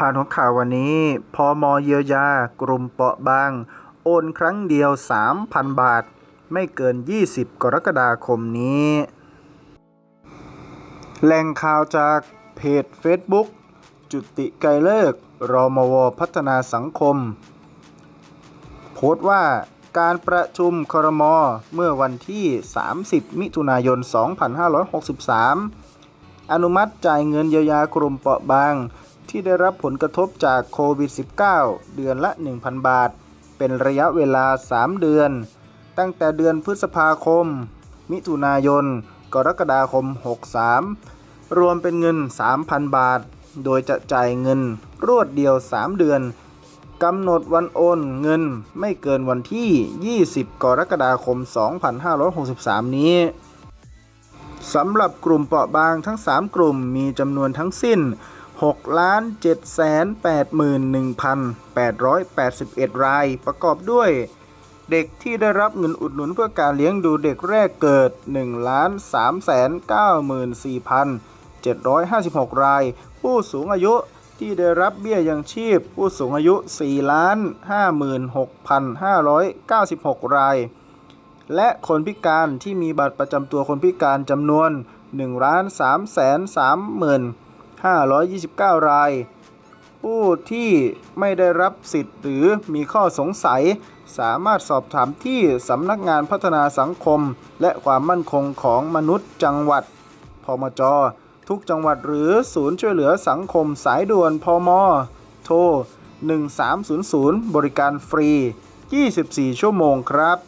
ผ่านหัวข่าววันนี้ พอมเยียวยากลุ่มเปราะบาง โอนครั้งเดียว 3,000 บาท ไม่เกิน 20 กรกฎาคมนี้ แหล่งข่าวจากเพจ Facebook จุติไกรเลิกษ์รมวพัฒนาสังคม โพสต์ว่าการประชุมครม เมื่อวันที่ 30 มิถุนายน 2563 อนุมัติจ่ายเงินเยียวยากลุ่มเปราะบาง ที่ได้รับผลกระทบจากโควิด -19 เดือนละ 1,000 บาท เป็นระยะเวลา 3 เดือน ตั้งแต่เดือนพฤษภาคม มิถุนายน กรกฎาคม 63 รวมเป็นเงิน 3,000 บาท โดยจะจ่ายเงินรวดเดียว 3 เดือนกำหนดวันโอนเงินไม่เกินวันที่ 20 กรกฎาคม 2563 นี้สำหรับกลุ่มเปราะบางทั้ง 3 กลุ่มมีจำนวนทั้งสิ้น 6,781,881 ราย ประกอบด้วย เด็กที่ได้รับเงินอุดหนุนเพื่อการเลี้ยงดูเด็กแรกเกิด1,394,756 ราย ผู้สูงอายุที่ได้รับเบี้ยยังชีพ ผู้สูงอายุ4,56,596 ราย และคนพิการที่มีบัตรประจำตัวคนพิการจำนวน 529 ราย ผู้ที่ไม่ได้รับสิทธิ์หรือมีข้อสงสัย สามารถสอบถามที่สำนักงานพัฒนาสังคม และความมั่นคงของมนุษย์จังหวัด พมจ ทุกจังหวัดหรือศูนย์ช่วยเหลือสังคมสายด่วนพม โทร 1300 บริการฟรี 24 ชั่วโมงครับ